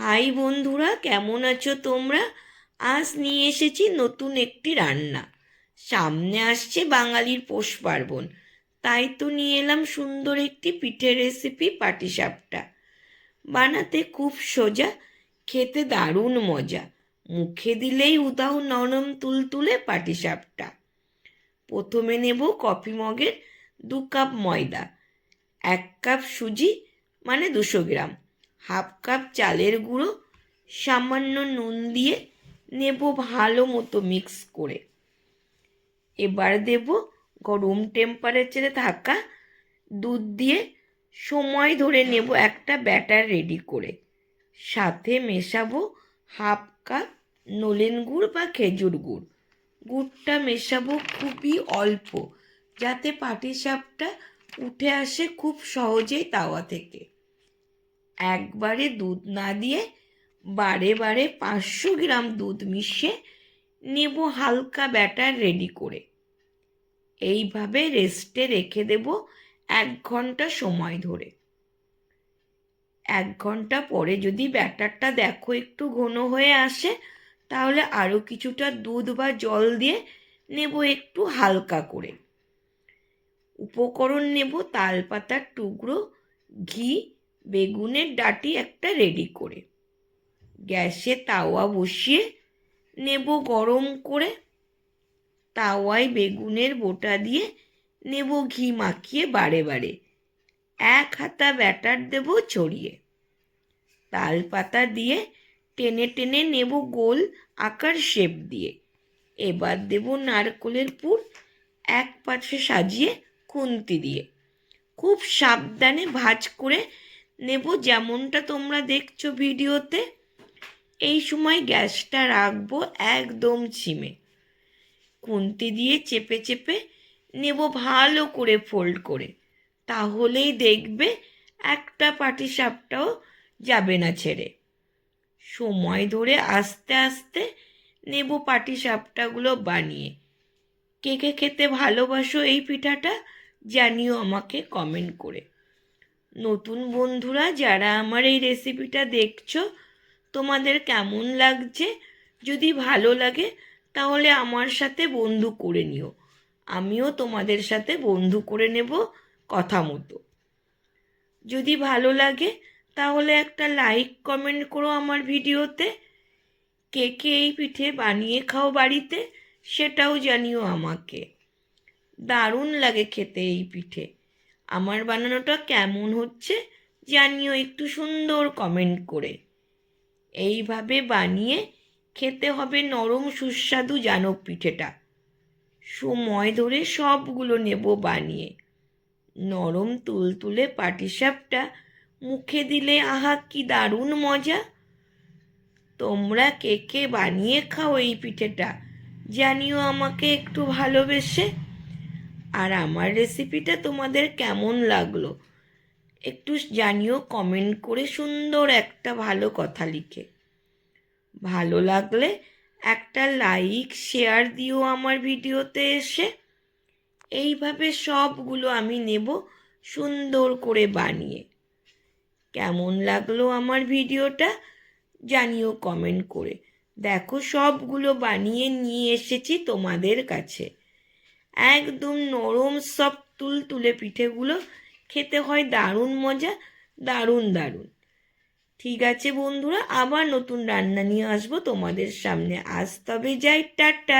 High বন্ধুরা, কেমন আছো তোমরা? আজ নিয়ে এসেছি নতুন একটি রান্না। সামনে আসছে বাঙালির পৌষ পার্বণ। তাই তো নিয়ে এলাম সুন্দর একটি পিঠের রেসিপি পাটিসাপটা। বানাতে খুব সোজা, খেতে দারুণ মজা। মুখে দিলেই উদাহ নরম তুলতুলে পাটিসাপটা। প্রথমে নেব কফি মগের দু কাপ ময়দা। এক কাপ সুজি মানে দুশো গ্রাম। হাফ কাপ চালের গুঁড়ো, সামান্য নুন দিয়ে নেব ভালো মতো মিক্স করে। এবার দেব গরম টেম্পারেচারে থাকা দুধ দিয়ে সময় ধরে নেব একটা ব্যাটার রেডি করে। সাথে মেশাবো হাফ কাপ নলেন গুড় বা খেজুর গুড়। গুড়টা মেশাবো খুবই অল্প, যাতে পাটিসাপটা উঠে আসে খুব সহজেই তাওয়া থেকে। একবারে দুধ না দিয়ে বারে বারে পাঁচশো গ্রাম দুধ মিশিয়ে নেব হালকা ব্যাটার রেডি করে। এইভাবে রেস্টে রেখে দেব এক ঘণ্টা সময় ধরে। এক ঘণ্টা পরে যদি ব্যাটারটা দেখো একটু ঘন হয়ে আসে, তাহলে আরও কিছুটা দুধ বা জল দিয়ে নেব একটু হালকা করে। উপকরণ নেব তালপাতার টুকরো, ঘি বেগুনের ডাটি একটা রেডি করে। গ্যাসে তাওয়া বসিয়ে নেব গরম করে। তাওয়ায় বেগুনের বোটা দিয়ে নেব ঘি মাখিয়ে বারে বারে। এক হাতা ব্যাটার দেব ছড়িয়ে। তাল পাতা দিয়ে টেনে টেনে নেব গোল আকার শেপ দিয়ে। এবার দেব নারকলের পুর এক পাশে সাজিয়ে খুন্তি দিয়ে। খুব সাবধানে ভাজ করে নেব। যেমনটা তোমরা দেখছ ভিডিওতে, এই সময় গ্যাসটা রাখব একদম ছিমে খুন্তি দিয়ে চেপে চেপে নেব ভালো করে ফোল্ড করে। তাহলেই দেখবে একটা পাটি সাপটাও যাবে না ছেড়ে। সময় ধরে আস্তে আস্তে নেব পাটি সাপটাগুলো বানিয়ে। কে কে খেতে ভালোবাসো এই পিঠাটা জানিও আমাকে কমেন্ট করে। নতুন বন্ধুরা, যারা আমার এই রেসিপিটা দেখছ, তোমাদের কেমন লাগছে? যদি ভালো লাগে, তাহলে আমার সাথে বন্ধু করে নিও। আমিও তোমাদের সাথে বন্ধু করে নেব কথা মতো। যদি ভালো লাগে, তাহলে একটা লাইক কমেন্ট করো আমার ভিডিওতে। কে কে এই পিঠে বানিয়ে খাও বাড়িতে, সেটাও জানিও আমাকে। দারুণ লাগে খেতে এই পিঠে। আমার বানানোটা কেমন হচ্ছে জানিও একটু সুন্দর কমেন্ট করে। এইভাবে বানিয়ে খেতে হবে নরম সুস্বাদু জানক পিঠেটা সময় ধরে সবগুলো নেব বানিয়ে। নরম তুলতুলে পাটিসাপটা মুখে দিলে আহা কি দারুণ মজা। তোমরা কে কে বানিয়ে খাও এই পিঠেটা জানিও আমাকে একটু ভালোবেসে। আর আমার রেসিপিটা তোমাদের কেমন লাগল? একটু জানিও কমেন্ট করে সুন্দর একটা ভালো কথা লিখে। ভালো লাগলে একটা লাইক শেয়ার দিও আমার ভিডিওতে এসে। এইভাবে সবগুলো আমি নেব সুন্দর করে বানিয়ে। কেমন লাগল আমার ভিডিওটা? জানিও কমেন্ট করে। দেখো, সবগুলো বানিয়ে নিয়ে এসেছি তোমাদের কাছে। একদম নরম সব তুল তুলে পিঠেগুলো। খেতে হয় দারুণ মজা, দারুণ দারুণ। ঠিক আছে বন্ধুরা, আবার নতুন রান্না নিয়ে আসব তোমাদের সামনে। আজ তবে যাই, টাটা।